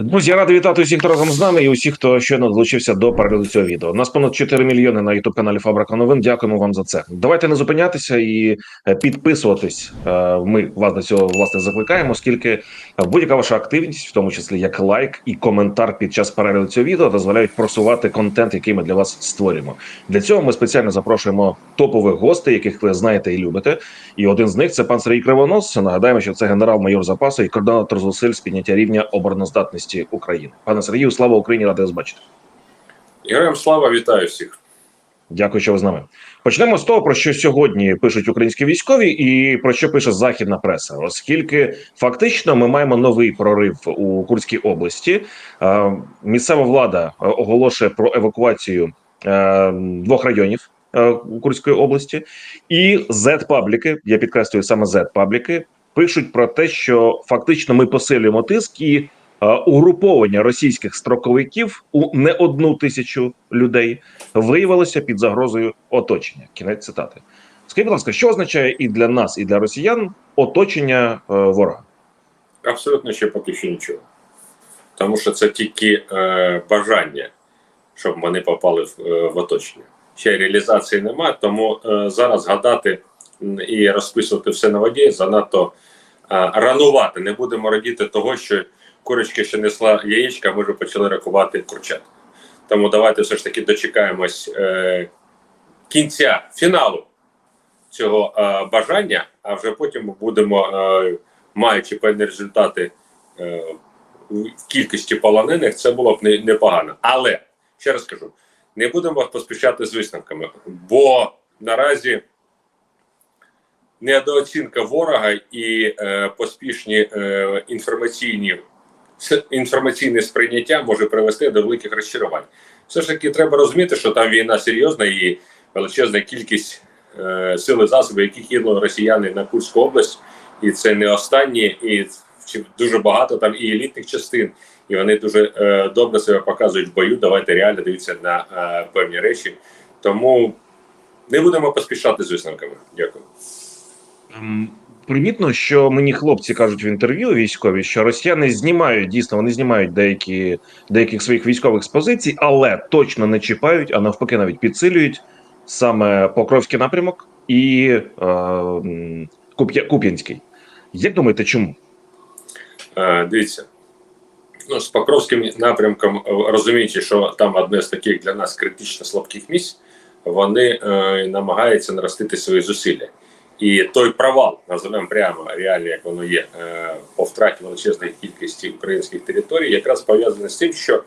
Друзі, я радий вітати усіх, разом з нами, і усіх, хто щойно долучився до перегляду цього відео. Нас понад 4 мільйони на youtube каналі Фабрика Новин. Дякуємо вам за це. Давайте не зупинятися і е, підписуватись. Е, Ми вас до цього власне закликаємо, оскільки будь-яка ваша активність, в тому числі як лайк і коментар під час перегляду цього відео, дозволяють просувати контент, який ми для вас створюємо. Для цього ми спеціально запрошуємо топових гостей, яких ви знаєте і любите. І один з них це пан Сергій Кривонос. Нагадаємо, що це генерал-майор запасу і координатор зусиль з підняття рівня обороноздатності України. Пане Сергію, слава Україні! Радий вас бачити. Героям слава вітаю всіх. Дякую, що ви з нами. Почнемо з того, про що сьогодні пишуть українські військові, і про що пише західна преса, оскільки фактично ми маємо новий прорив у Курській області. Е, Місцева влада е, оголошує про евакуацію е, двох районів е, Курської області, і Z-пабліки, я підкреслюю саме Z-пабліки, пишуть про те, що фактично ми посилюємо тиск і угруповання російських строковиків у не одну тисячу людей виявилося під загрозою оточення. Кінець цитати. Скажіть, будь ласка, що означає і для нас, і для росіян оточення е, ворога? Абсолютно ще поки що нічого. Тому що це тільки е, бажання, щоб вони попали в, е, в оточення. Ще реалізації немає, тому е, зараз гадати і розписувати все на воді занадто е, ранувати. Не будемо радіти того, що курочка ще несла яєчка, ми вже почали рахувати курчат. Тому давайте все ж таки дочекаємось е, кінця фіналу цього е, бажання, а вже потім ми будемо, е, маючи певні результати е, в кількості полонених, це було б не- непогано. Але ще раз кажу: не будемо поспішати з висновками, бо наразі недооцінка ворога і е, поспішні е, інформаційні інформаційне сприйняття може привести до великих розчарувань. Все ж таки, треба розуміти, що там війна серйозна і величезна кількість е, сили засобів, які кинули росіяни на Курську область, і це не останні, і дуже багато там і елітних частин, і вони дуже е, добре себе показують в бою. Давайте реально дивитися на е, певні речі. Тому не будемо поспішати з висновками. Дякую. Примітно, що мені хлопці кажуть в інтерв'ю військові, що росіяни знімають дійсно, вони знімають деякі деяких своїх військових з позицій, але точно не чіпають, а навпаки, навіть підсилюють саме Покровський напрямок і е, Куп'янський. Як думаєте, чому? Е, дивіться. Ну, з Покровським напрямком, е, розуміючи, що там одне з таких для нас критично слабких місць, вони е, намагаються наростити свої зусилля. І той провал, називаємо прямо реально, як воно є, е, по втраті величезної кількості українських територій, якраз пов'язане з тим, що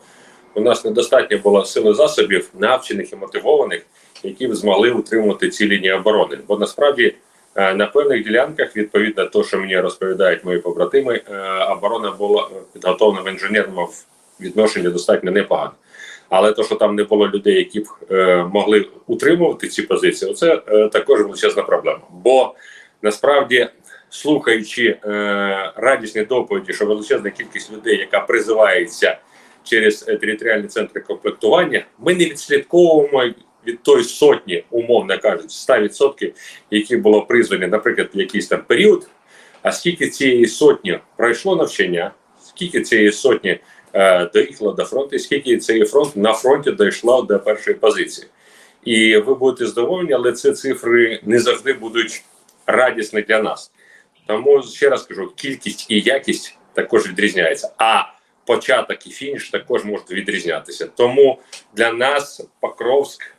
у нас недостатньо було сили засобів, навчених і мотивованих, які б змогли утримувати ці лінії оборони. Бо насправді Е, На певних ділянках, відповідно того, що мені розповідають мої побратими, е, оборона була підготовлена в інженерному відношенні достатньо непогано. Але то, що там не було людей, які б е, могли утримувати ці позиції, це е, також величезна проблема. Бо насправді, слухаючи е, радісні доповіді, що величезна кількість людей, яка призивається через е, територіальні центри комплектування, ми не відслідковуємо від тої сотні, умовно кажучи, 100%, які було призвані, наприклад, в якийсь там період. А скільки цієї сотні пройшло навчання, скільки цієї сотні е, доїхало до фронту, і скільки цієї фронт на фронті дійшло до першої позиції. І ви будете здивовані, але ці цифри не завжди будуть радісні для нас. Тому ще раз кажу, кількість і якість також відрізняється. А початок і фініш також можуть відрізнятися. Тому для нас Покровськ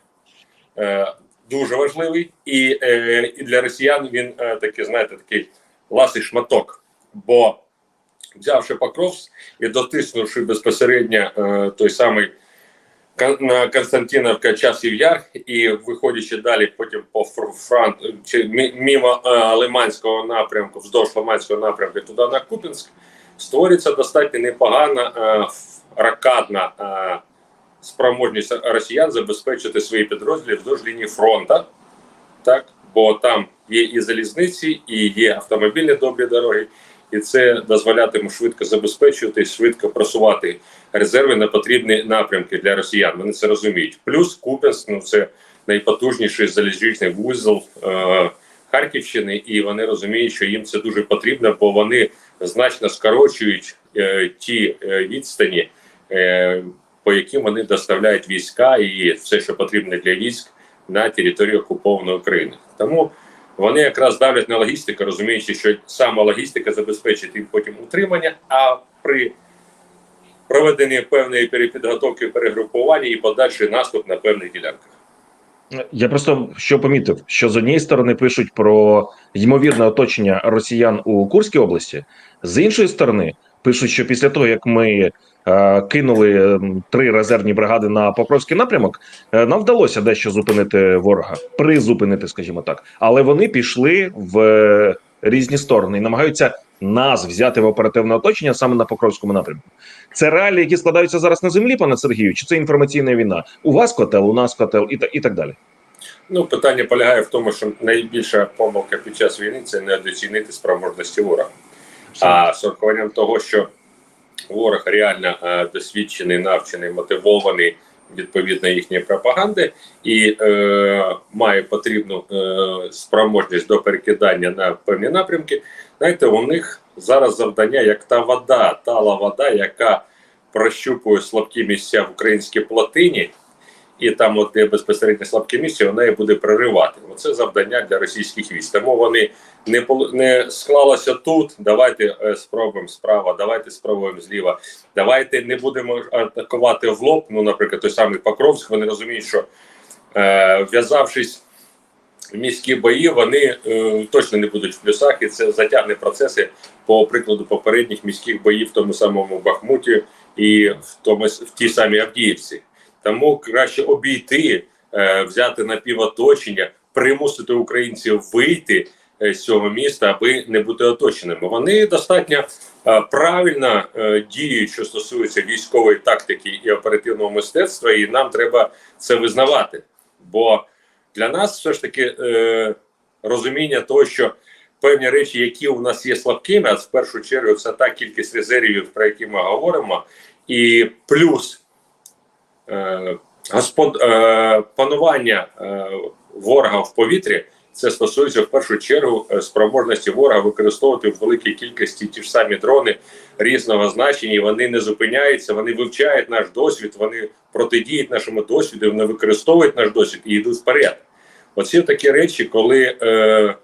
е, дуже важливий, і, е, і для росіян він е, такий, знаєте, такий ласий шматок. Бо взявши Покровськ і дотиснувши безпосередньо е, той самий на Константиновка часів Яр, і виходячи далі потім по фр- франт чи мімо е, Лиманського напрямку, вздовж Лиманського напрямку туди на Купінськ, створюється достатньо непогана е, ракадна е, спроможність росіян забезпечити свої підрозділи вздовж лінії фронту, так бо там є і залізниці, і є автомобільні добрі дороги, і це дозволятиме швидко забезпечувати швидко просувати резерви на потрібні напрямки для росіян. Вони це розуміють. Плюс Купенськ, ну це найпотужніший залізничний вузол е, Харківщини, і вони розуміють, що їм це дуже потрібно, бо вони значно скорочують е, ті е, відстані, е, по яким вони доставляють війська і все, що потрібно для військ на територію окупованої України. Тому вони якраз давлять на логістику, розуміючи, що саме логістика забезпечить їм потім утримання, а при проведенні певної перепідготовки перегрупування і подальший наступ на певних ділянках. Я просто що помітив, що з однієї сторони пишуть про ймовірне оточення росіян у Курській області, з іншої сторони пишуть, що після того як ми е, кинули три резервні бригади на Покровський напрямок, е, нам вдалося дещо зупинити ворога, призупинити, скажімо так, але вони пішли в е, різні сторони і намагаються нас взяти в оперативне оточення саме на Покровському напрямку. Це реалії, які складаються зараз на землі, пане Сергію, чи це інформаційна війна? У вас котел, у нас котел, і та і так далі. Ну, питання полягає в тому, що найбільша помилка під час війни це недооцінити спроможності ворога. А з урахуванням того, що ворог реально е, досвідчений, навчений, мотивований відповідно їхньої пропаганди і е, має потрібну е, спроможність до перекидання на певні напрямки. Знаєте, у них зараз завдання як та вода, тала вода, яка прощупує слабкі місця в українській плотині. І там, от де безпосередньо слабкі місця, вона і буде проривати. Оце завдання для російських військ. Тому вони не не склалося тут. Давайте е, спробуємо справа, давайте спробуємо зліва. Давайте не будемо атакувати в лоб. Ну, наприклад, той самий Покровськ. Вони розуміють, що е, в'язавшись міські бої, вони е, точно не будуть в плюсах, і це затягне процеси по прикладу попередніх міських боїв в тому самому Бахмуті і в тому в тій самій Авдіївці. Тому краще обійти, е, взяти напівоточення, примусити українців вийти е, з цього міста, аби не бути оточеними. Вони достатньо е, правильно діють, що стосується військової тактики і оперативного мистецтва, і нам треба це визнавати. Бо для нас все ж таки розуміння того, що певні речі, які у нас є слабкими, а в першу чергу це та кількість резервів, про які ми говоримо, і плюс господ, е, панування е, ворога в повітрі. Це стосується в першу чергу е, спроможності ворога використовувати в великій кількості ті ж самі дрони різного значення. і Вони не зупиняються, вони вивчають наш досвід, вони протидіють нашому досвіду, вони використовують наш досвід і йдуть вперед. Оці такі речі, коли е,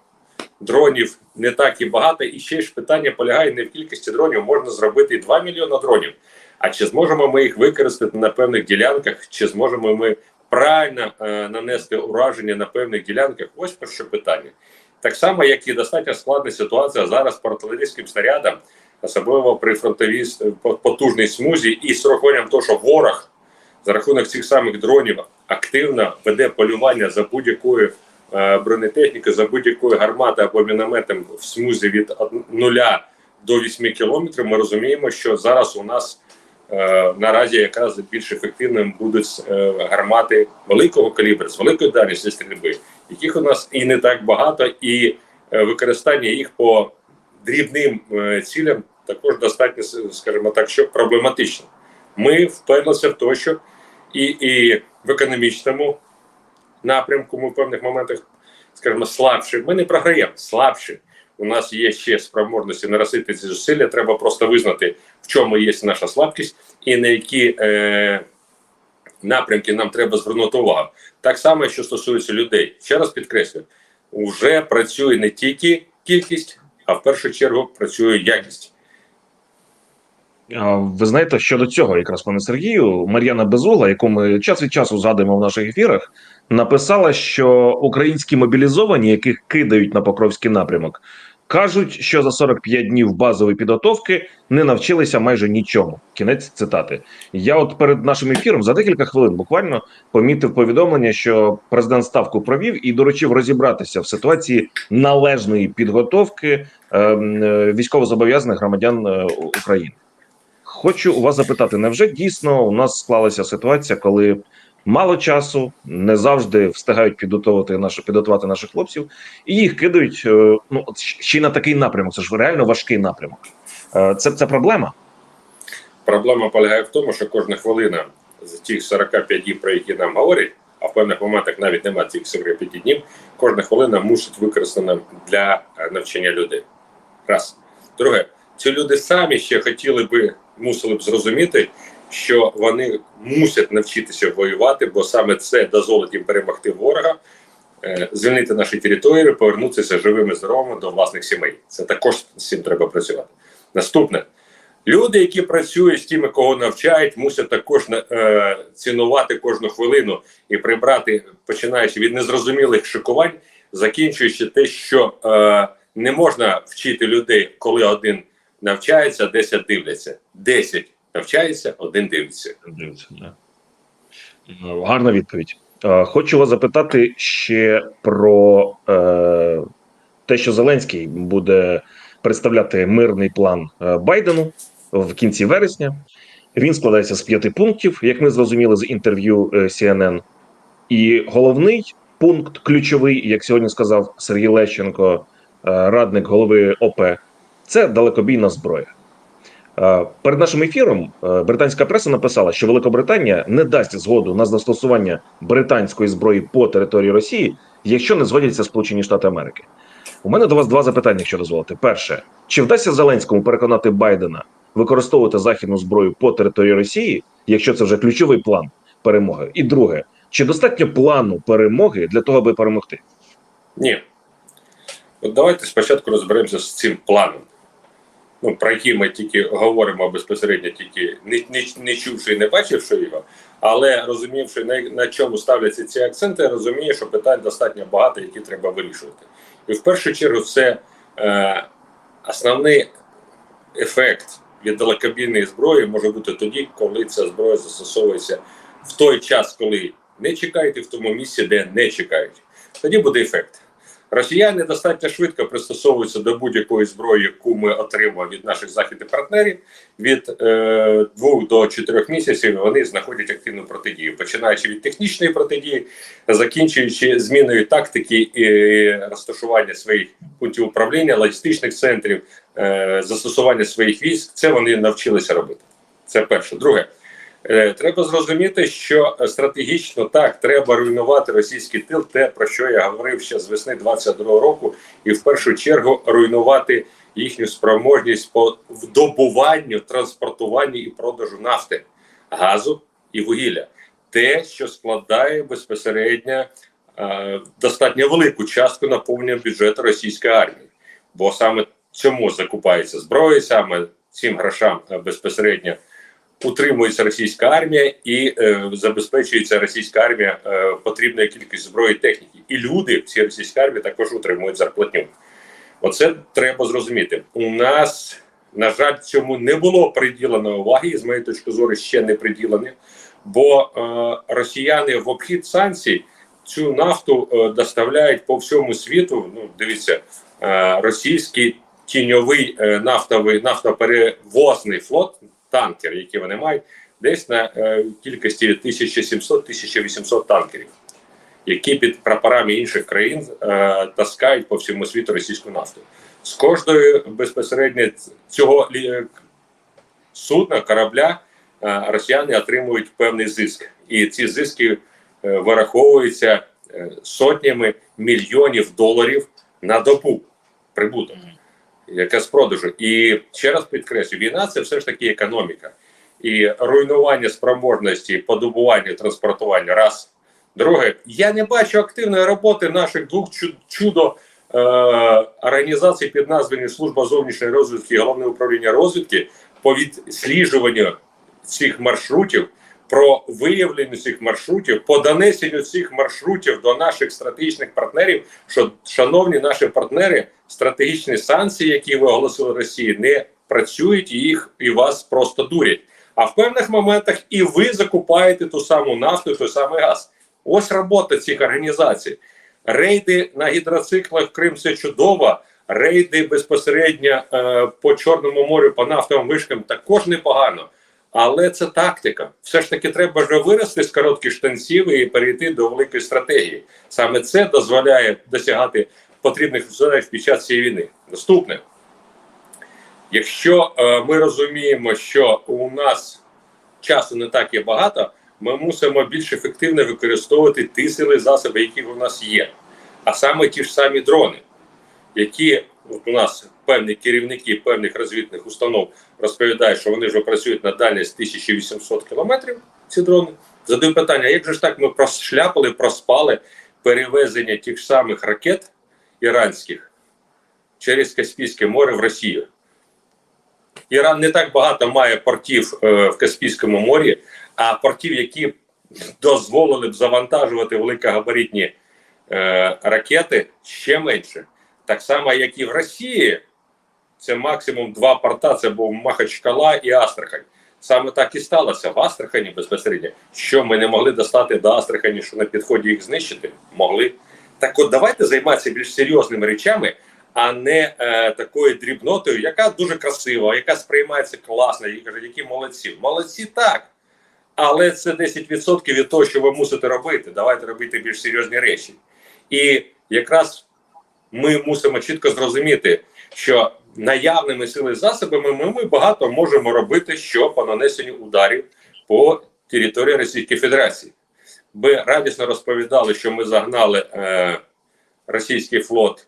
дронів не так і багато, і ще ж питання полягає не в кількості дронів, можна зробити і 2 мільйони дронів. А чи зможемо ми їх використати на певних ділянках, чи зможемо ми правильно е, нанести ураження на певних ділянках? Ось про що питання. Так само, як і достатньо складна ситуація зараз по артилерійським снарядам, особливо при фронтовій по- потужній смузі, і з урахуванням того, що ворог за рахунок цих самих дронів активно веде полювання за будь-якою е, бронетехнікою, за будь-якою гарматою або мінометом в смузі від 0 до 8 кілометрів. Ми розуміємо, що зараз у нас наразі якраз більш ефективним будуть е, гармати великого калібру з великої дальності стрільби, яких у нас і не так багато, і е, використання їх по дрібним е, цілям також достатньо, скажімо так, що проблематично. Ми вперлися в те, що і, і в економічному напрямку ми в певних моментах, скажімо, слабші. Ми не програємо, слабші. У нас є ще спроможності наростити ці зусилля. Треба просто визнати, в чому є наша слабкість, і на які е, напрямки нам треба звернути увагу. Так само, що стосується людей. Ще раз підкреслюю, вже працює не тільки кількість, а в першу чергу працює якість. Ви знаєте, щодо цього, якраз пане Сергію, Мар'яна Безугла, яку ми час від часу згадуємо в наших ефірах, написала, що українські мобілізовані, яких кидають на Покровський напрямок, кажуть, що за 45 днів базової підготовки не навчилися майже нічому. Кінець цитати. Я, от перед нашим ефіром, за декілька хвилин буквально помітив повідомлення, що президент ставку провів і доручив розібратися в ситуації належної підготовки ем, е, військовозобов'язаних громадян е, України. Хочу у вас запитати: невже дійсно у нас склалася ситуація, коли мало часу, не завжди встигають підготувати наші підготувати наших хлопців, і їх кидають е, ну ще й на такий напрямок? Це ж реально важкий напрямок. Е, Це це проблема. Проблема полягає в тому, що кожна хвилина з тих 45 днів, про які нам говорять, а в певних моментах навіть немає цих 45 днів, кожна хвилина мусить використана для е, навчання людей. Раз. Друге, ці люди самі ще хотіли би, мусили б зрозуміти, що вони мусять навчитися воювати, бо саме це дозволить їм перемогти ворога, е, звільнити наші території, повернутися живими здоровими до власних сімей. Це також з цим треба працювати. Наступне. Люди, які працюють з тими, кого навчають, мусять також е, цінувати кожну хвилину і прибрати, починаючи від незрозумілих шикувань, закінчуючи те, що е, не можна вчити людей, коли один навчається, 10 дивляться. 10 навчається, один дивиться. Дивіться, да. Ну, Гарна відповідь. Е, Хочу вас запитати ще про е, те, що Зеленський буде представляти мирний план е, Байдену в кінці вересня. Він складається з п'яти пунктів, як ми зрозуміли з інтерв'ю е, CNN. І головний пункт, ключовий, як сьогодні сказав Сергій Лещенко, е, радник голови ОП, це далекобійна зброя. Е, Перед нашим ефіром е, британська преса написала, що Великобританія не дасть згоду на застосування британської зброї по території Росії, якщо не згодяться Сполучені Штати Америки. У мене до вас два запитання, якщо дозволите. Перше, чи вдасться Зеленському переконати Байдена використовувати західну зброю по території Росії, якщо це вже ключовий план перемоги? І друге, чи достатньо плану перемоги для того, аби перемогти? Ні. От давайте спочатку розберемося з цим планом. Ну, про який ми тільки говоримо безпосередньо, тільки не, не, не чувши і не бачивши його, але розумівши, на, на чому ставляться ці акценти, я розумію, що питань достатньо багато, які треба вирішувати. І в першу чергу, це е, основний ефект від далекобійної зброї може бути тоді, коли ця зброя застосовується в той час, коли не чекають, і в тому місці, де не чекають. Тоді буде ефект. Росіяни достатньо швидко пристосовуються до будь-якої зброї, яку ми отримуємо від наших західних партнерів. Від е, двох до чотирьох місяців вони знаходять активну протидію, починаючи від технічної протидії, закінчуючи зміною тактики і розташування своїх пунктів управління, логістичних центрів, е, застосування своїх військ. Це вони навчилися робити. Це перше. Друге. Е, Треба зрозуміти, що стратегічно так треба руйнувати російський тил, те про що я говорив ще з весни 22-го року, і в першу чергу руйнувати їхню спроможність по вдобуванню, транспортуванню і продажу нафти, газу і вугілля, те, що складає безпосередньо е, достатньо велику частку наповнення бюджету російської армії, бо саме цьому закупається зброя, саме цим грошам е, безпосередньо утримується російська армія і е, забезпечується російська армія е, потрібною кількістю зброї і техніки. І люди в цій російській армії також утримують зарплатню. Оце треба зрозуміти. У нас, на жаль, цьому не було приділено уваги, і з моєї точки зору, ще не приділені, бо е, росіяни в обхід санкцій цю нафту е, доставляють по всьому світу. Ну, дивіться, е, російський тіньовий е, нафтовий нафтоперевозний флот танкер, які вони мають, десь на е, кількості 1700-1800 танкерів, які під прапорами інших країн е, таскають по всьому світу російську нафту. З кожної безпосередньо цього лі- судна, корабля, е, росіяни отримують певний зиск. І ці зиски е, вираховуються е, сотнями мільйонів доларів на добу прибуток яка з продажу. І ще раз підкреслю, війна це все ж таки економіка. І руйнування спроможності подобування транспортування. Раз. Друге, я не бачу активної роботи наших двох чудо е, організацій під назвами Служба зовнішньої розвідки і головне управління розвідки по відсліджуванню цих маршрутів, про виявлення цих маршрутів, по донесенню цих маршрутів до наших стратегічних партнерів, що, шановні наші партнери, стратегічні санкції, які ви оголосили Росії, не працюють їх і вас просто дурять. А в певних моментах і ви закупаєте ту саму нафту, той самий газ. Ось робота цих організацій. Рейди на гідроциклах в Крим це чудово. Рейди безпосередньо е, по Чорному морю, по нафтовим вишкам також непогано. Але це тактика. Все ж таки, треба вже вирости з коротких штанців і перейти до великої стратегії. Саме це дозволяє досягати потрібних результатів під час цієї війни. Наступне, якщо е, ми розуміємо, що у нас часу не так є багато, ми мусимо більш ефективно використовувати ті сили засоби, які у нас є, а саме ті ж самі дрони, які у нас певні керівники певних розвідних установ розповідають, що вони вже працюють на дальність 1800 кілометрів. Ці дрони. Задаю питання: як же ж так ми прошляпали, проспали перевезення тих самих ракет іранських через Каспійське море в Росію? Іран не так багато має портів е, в Каспійському морі, а портів, які дозволили б завантажувати великогабаритні е, ракети, ще менше. Так само, як і в Росії, це максимум два порта: це був Махачкала і Астрахань. Саме так і сталося в Астрахані безпосередньо. Що ми не могли достати до Астрахані, що на підході їх знищити? Могли. Так от давайте займатися більш серйозними речами, а не е, такою дрібнотою, яка дуже красива, яка сприймається класно, і кажуть, які молодці. Молодці так. Але це 10% від того, що ви мусите робити. Давайте робити більш серйозні речі. І якраз ми мусимо чітко зрозуміти, що наявними сили засобами ми, ми багато можемо робити, що по нанесенню ударів по території Російської Федерації. Ви радісно розповідали, що ми загнали е, російський флот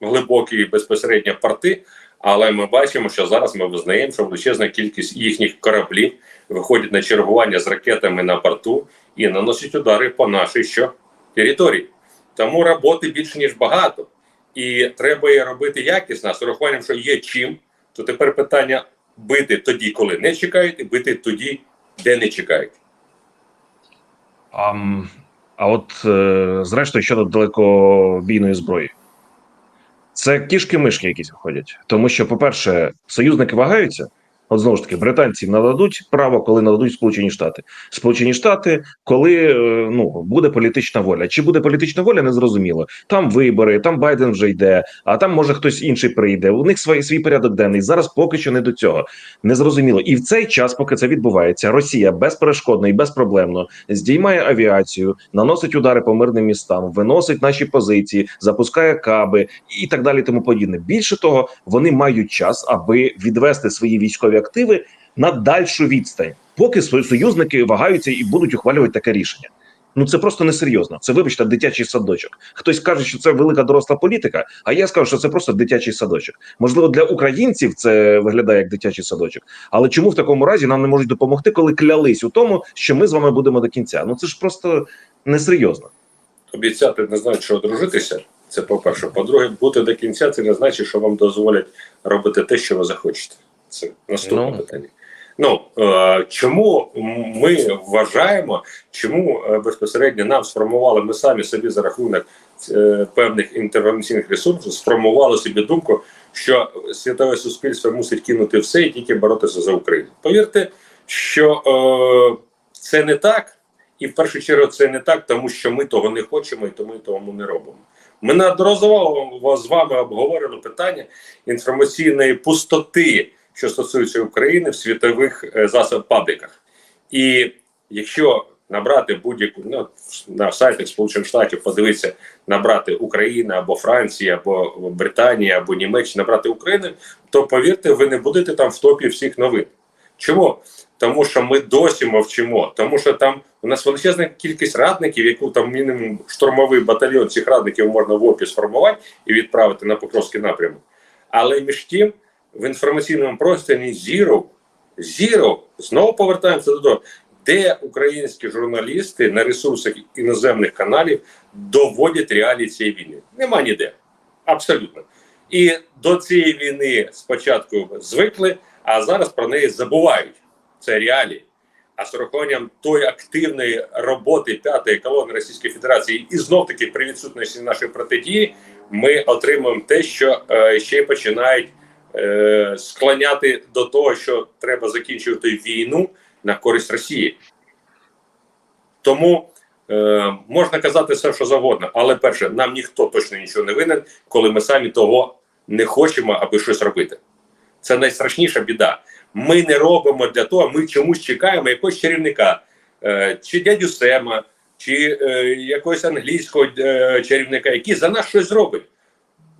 в глибокі безпосередньо порти, але ми бачимо, що зараз ми визнаємо, що величезна кількість їхніх кораблів виходять на чергування з ракетами на борту і наносять удари по нашій що території. Тому роботи більше ніж багато, і треба її робити якісно, з урахуванням, що є чим. То тепер питання бити тоді, коли не чекають, і бити тоді, де не чекають. А, а от е, зрештою щодо далекобійної зброї, це кішки-мишки якісь виходять. Тому що, по-перше, союзники вагаються. От знову ж таки, британці нададуть право, коли нададуть Сполучені Штати. Сполучені Штати, коли е, ну буде політична воля. Чи буде політична воля, не зрозуміло. Там вибори, там Байден вже йде, а там може хтось інший прийде. У них свій, свій порядок денний. Зараз поки що не до цього. Не зрозуміло. І в цей час, поки це відбувається, Росія безперешкодно і безпроблемно здіймає авіацію, наносить удари по мирним містам, виносить наші позиції, запускає каби і так далі. Тому подібне. Більше того, вони мають час, аби відвести свої військові активи на дальшу відстань, поки союзники вагаються і будуть ухвалювати таке рішення. Ну це просто несерйозно. Це вибачте, дитячий садочок. Хтось каже, що це велика доросла політика. А я скажу, що це просто дитячий садочок. Можливо, для українців це виглядає як дитячий садочок. Але чому в такому разі нам не можуть допомогти, коли клялись у тому, що ми з вами будемо до кінця? Ну це ж просто несерйозно. Обіцяти не значить, що одружитися. Це по-перше. По-друге, бути до кінця це не значить, що вам дозволять робити те, що ви захочете. Це наступне Ну. питання. Ну е, чому ми вважаємо, чому е, безпосередньо нам сформували, ми самі собі за рахунок е, певних інтервенційних ресурсів сформували собі думку, що світове суспільство мусить кинути все і тільки боротися за Україну. Повірте, що е, це не так, і в першу чергу це не так, тому що ми того не хочемо і тому того не робимо. Ми неодноразово з вами обговорили питання інформаційної пустоти, що стосується України в світових е, засоб пабліках. І якщо набрати будь-яку ну, на сайтах Сполучених Штатів, подивитися, набрати Україна або Франція, або Британія, або Німеччина, набрати Україну, то повірте, ви не будете там в топі всіх новин. Чому? Тому що ми досі мовчимо, тому що там у нас величезна кількість радників, яку там мінімум штурмовий батальйон цих радників можна в ОПІ сформувати і відправити на Покровський напрямок. Але між тим в інформаційному просторі зіро, зіро, знову повертаємося до того, де українські журналісти на ресурсах іноземних каналів доводять реалії цієї війни. Нема ніде. Абсолютно. І до цієї війни спочатку звикли, а зараз про неї забувають. Це реалії. А з урахуванням тої активної роботи п'ятої колони Російської Федерації і знов таки при відсутності нашої протидії, ми отримуємо те, що е, ще починають е, склоняти до того, що треба закінчувати війну на користь Росії. Тому е, можна казати все, що завгодно, але перше, нам ніхто точно нічого не винен, коли ми самі того не хочемо, аби щось робити. Це найстрашніша біда. Ми не робимо для того, ми чомусь чекаємо якогось чарівника, е, чи дядю Сема, чи е, якогось англійського е, чарівника, який за нас щось зробить.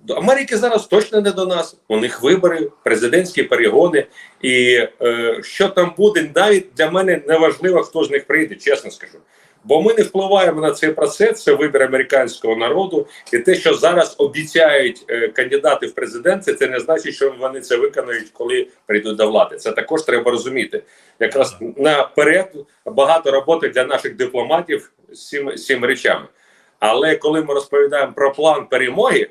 До Америки зараз точно не до нас. У них вибори, президентські перегони. І е, що там буде, навіть для мене не важливо, хто з них прийде, чесно скажу. Бо ми не впливаємо на цей процес, це вибір американського народу, і те, що зараз обіцяють е, кандидати в президенти, це не значить, що вони це виконають, коли прийдуть до влади. Це також треба розуміти. Якраз наперед багато роботи для наших дипломатів з цим, з цими речами. Але коли ми розповідаємо про план перемоги,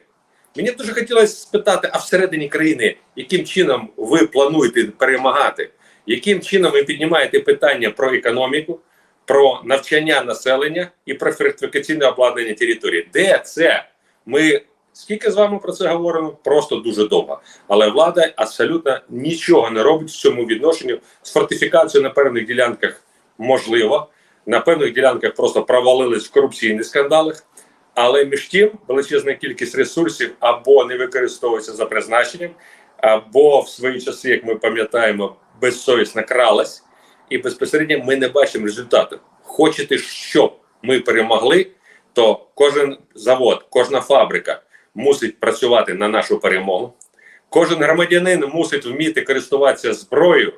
мені б дуже хотілося спитати: а всередині країни, яким чином ви плануєте перемагати? Яким чином ви піднімаєте питання про економіку, про навчання населення і про фортифікаційне обладнання території? Де це? Ми скільки з вами про це говоримо? Просто дуже довго. Але влада абсолютно нічого не робить в цьому відношенні. З фортифікацією на певних ділянках можливо, на певних ділянках просто провалились в корупційних скандалах. Але між тим величезна кількість ресурсів або не використовується за призначенням, або в свої часи, як ми пам'ятаємо, безсовісно кралась, і безпосередньо ми не бачимо результату. Хочете, щоб ми перемогли, то кожен завод, кожна фабрика мусить працювати на нашу перемогу. Кожен громадянин мусить вміти користуватися зброєю,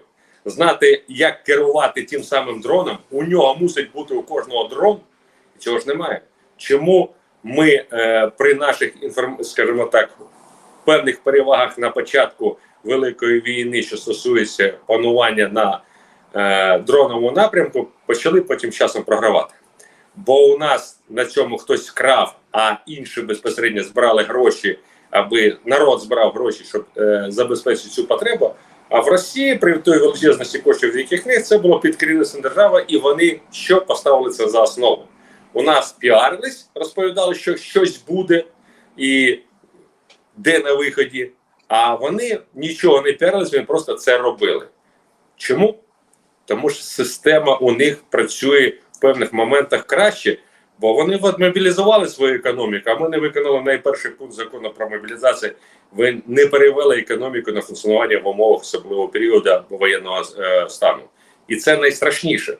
знати, як керувати тим самим дроном. У нього мусить бути у кожного дрон. Цього ж немає. Чому ми е, при наших скажімо так, певних перевагах на початку великої війни, що стосується панування на е, дроновому напрямку, почали потім часом програвати. Бо у нас на цьому хтось крав, а інші безпосередньо збирали гроші, аби народ збирав гроші, щоб е, забезпечити цю потребу. А в Росії при той величезності коштів, в яких них це було під держави, і вони що поставили це за основу. У нас піарились, розповідали, що щось буде і де на виході. А вони нічого не піарились, вони просто це робили. Чому? Тому що система у них працює в певних моментах краще, бо вони мобілізували свою економіку, а ми не виконали найперший пункт закону про мобілізацію. Ви не перевели економіку на функціонування в умовах особливого періоду воєнного е, стану. І це найстрашніше.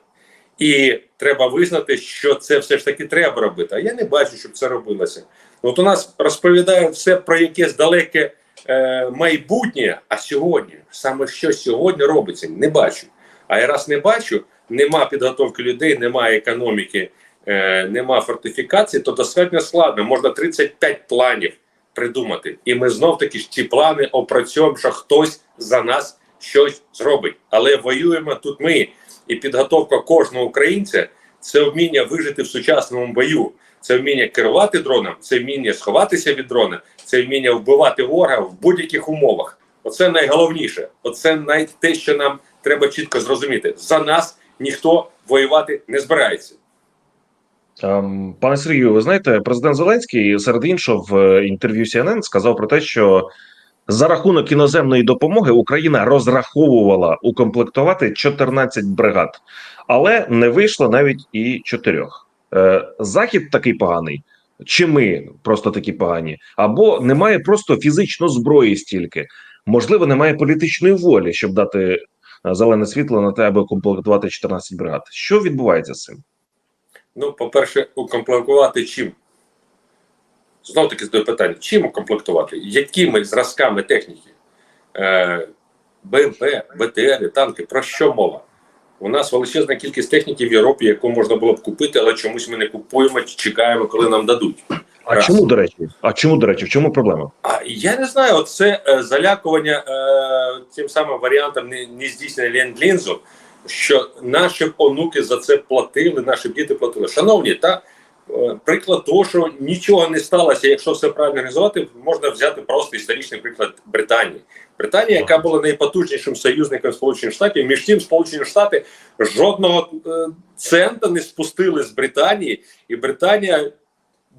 І треба визнати, що це все ж таки треба робити. А я не бачу, щоб це робилося. От у нас розповідають все про якесь далеке е, майбутнє, а сьогодні саме що сьогодні робиться, не бачу. А я раз не бачу, нема підготовки людей, немає економіки, е, нема фортифікації, то достатньо складно. Можна 35 планів придумати. І ми знов таки ж ці плани опрацьовуємо, що хтось за нас щось зробить. Але воюємо тут ми. І підготовка кожного українця це вміння вижити в сучасному бою. Це вміння керувати дроном, це вміння сховатися від дрона, це вміння вбивати ворога в будь-яких умовах. Оце найголовніше. Оце най те, що нам треба чітко зрозуміти. За нас ніхто воювати не збирається. Ем, Пане Сергію, ви знаєте, президент Зеленський серед іншого в інтерв'ю CNN сказав про те, що за рахунок іноземної допомоги Україна розраховувала укомплектувати 14 бригад, але не вийшло навіть і чотирьох. Е, Захід такий поганий, чи ми просто такі погані, або немає просто фізично зброї стільки. Можливо, немає політичної волі, щоб дати е, зелене світло на те, аби укомплектувати 14 бригад. Що відбувається з цим? Ну, по-перше, укомплектувати чим? Знов таки задаю питання: чим укомплектувати? Якими зразками техніки? Е, БМП, БТР, танки, про що мова? У нас величезна кількість техніки в Європі, яку можна було б купити, але чомусь ми не купуємо, чекаємо, коли нам дадуть. А Раз. чому до речі? А чому до речі? В чому проблема? А я не знаю, це е, залякування е, тим самим варіантом не, не здійснення ленд-лінзу, що наші онуки за це платили, наші діти платили. Шановні, та приклад того, що нічого не сталося, якщо все правильно реалізувати, можна взяти просто історичний приклад Британії. Британія, яка була найпотужнішим союзником Сполучених Штатів, між тим Сполучені Штати жодного е, цента не спустили з Британії, і Британія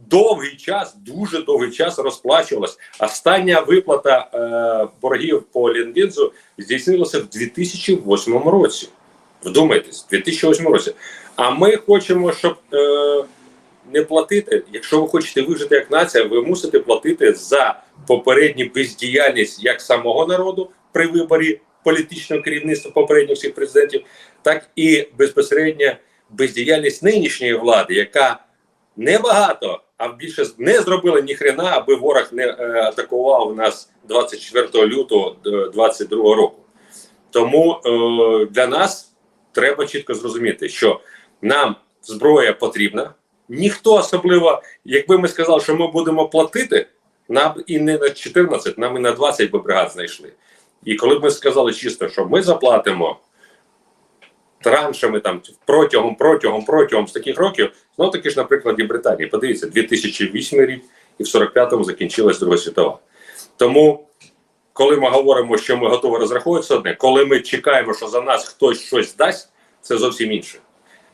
довгий час, дуже довгий час розплачувалась. Остання виплата е, боргів по Ліндінзу здійснилася в 2008 році. Вдумайтесь, в 2008 році. А ми хочемо, щоб е, не платити. Якщо ви хочете вижити як нація, ви мусите платити за попередню бездіяльність як самого народу при виборі політичного керівництва попередніх всіх президентів, так і безпосередньо бездіяльність нинішньої влади, яка небагато, а більше не зробила ні хрена, аби ворог не е, атакував нас 24 лютого 2022 року. Тому е, для нас треба чітко зрозуміти, що нам зброя потрібна. Ніхто особливо, якби ми сказали, що ми будемо платити, нам і не на 14, нам і на 20 би бригад знайшли. І коли б ми сказали чисто, що ми заплатимо траншами там протягом, протягом, протягом з таких років, знов таки ж на прикладі Британії. Подивіться, 2008 рік і в 45-му закінчилась Друга світова. Тому, коли ми говоримо, що ми готові розраховуватися одне, коли ми чекаємо, що за нас хтось щось дасть, це зовсім інше.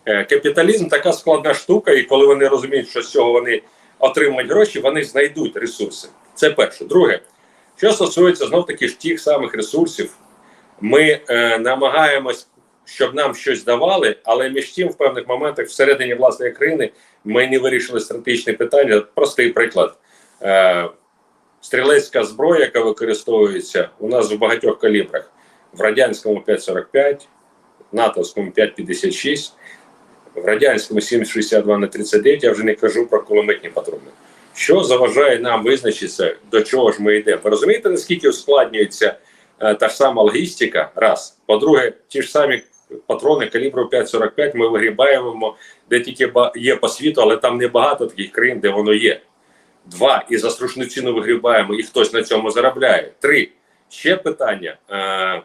Е, Капіталізм така складна штука, і коли вони розуміють, що з цього вони отримують гроші, вони знайдуть ресурси. Це перше. Друге, що стосується знов таки ж тих самих ресурсів, ми е, намагаємось, щоб нам щось давали, але між тим, в певних моментах всередині власної країни ми не вирішили стратегічне питання. Простий приклад. Е, стрілецька зброя, яка використовується у нас в багатьох калібрах, в радянському 5,45, в натовському 5,56, в радянському 7,62 на 39, я вже не кажу про кулеметні патрони. Що заважає нам визначитися, до чого ж ми йдемо? Ви розумієте, наскільки ускладнюється е, та ж сама логістика? Раз. По-друге, ті ж самі патрони калібру 5,45 ми вигрібаємо, де тільки є по світу, але там небагато таких країн, де воно є. Два. І за страшну ціну вигрібаємо, і хтось на цьому заробляє. Три. Ще питання. Е,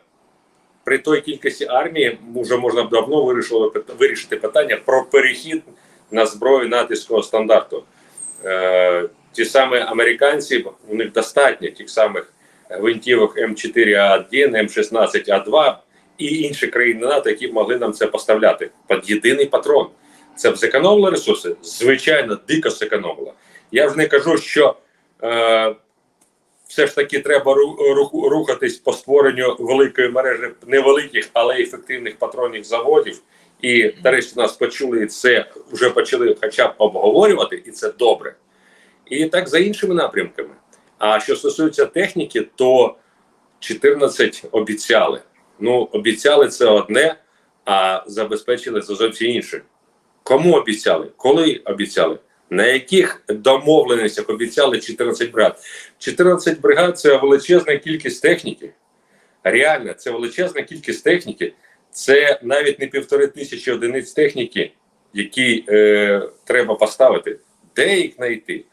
при той кількості армії вже можна б давно вирішили, вирішити питання про перехід на зброю натівського стандарту. Е, ті самі американці, у них достатньо тих самих гвинтівок М4А1, М16А2 і інші країни НАТО, які могли нам це поставляти під єдиний патрон. Це б зекономило ресурси? Звичайно, дико зекономило. Я вже не кажу, що е, все ж таки треба рухатись по створенню великої мережі невеликих, але ефективних патронних заводів. І нарешті нас почули це вже почали хоча б обговорювати, і це добре. І так за іншими напрямками. А що стосується техніки, то 14 обіцяли. Ну, обіцяли це одне, а забезпечили це зовсім інше. Кому обіцяли? Коли обіцяли? На яких домовленостях обіцяли 14 бригад? 14 бригад це величезна кількість техніки. Реально, це величезна кількість техніки. Це навіть не півтори тисячі одиниць техніки, які е, треба поставити. Де їх знайти?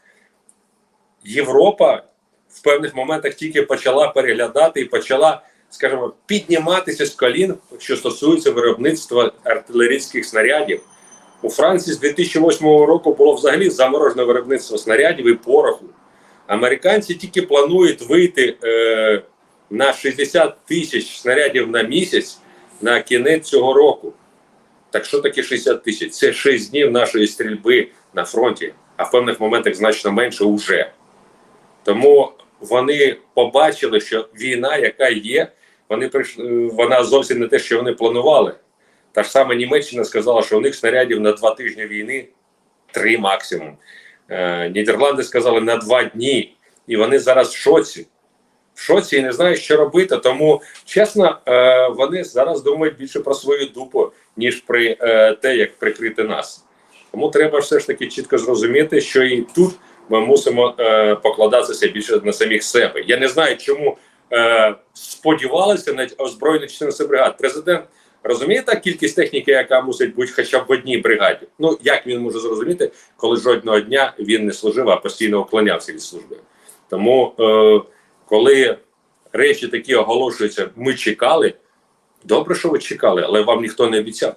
Європа в певних моментах тільки почала переглядати і почала, скажімо, підніматися з колін, що стосується виробництва артилерійських снарядів. У Франції з 2008 року було взагалі заморожене виробництво снарядів і пороху. Американці тільки планують вийти е, на 60 тисяч снарядів на місяць на кінець цього року. Так що таке 60 тисяч? Це 6 днів нашої стрільби на фронті, а в певних моментах значно менше уже. Тому вони побачили, що війна, яка є, вони прийшли, вона зовсім не те, що вони планували. Та ж сама Німеччина сказала, що у них снарядів на два тижні війни три максимум. Е, Нідерланди сказали на два дні, і вони зараз в шоці. В шоці і не знають, що робити. Тому, чесно, е, вони зараз думають більше про свою дупу, ніж при е, те, як прикрити нас. Тому треба все ж таки чітко зрозуміти, що і тут ми мусимо покладатися більше на самих себе. Я не знаю, чому сподівалися на озброєні 14 бригад. Президент розуміє та кількість техніки, яка мусить бути хоча б в одній бригаді. Ну як він може зрозуміти, коли жодного дня він не служив, а постійно уклонявся від служби. Тому, е, коли речі такі оголошуються, ми чекали. Добре, що ви чекали, але вам ніхто не обіцяв.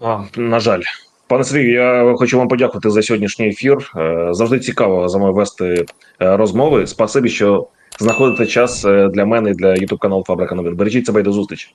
А, на жаль. Пане Сергію, я хочу вам подякувати за сьогоднішній ефір. Е, Завжди цікаво за мною вести е, розмови. Спасибі, що знаходите час е, для мене і для Ютуб каналу Фабрика Новин. Бережіть себе і до зустрічі.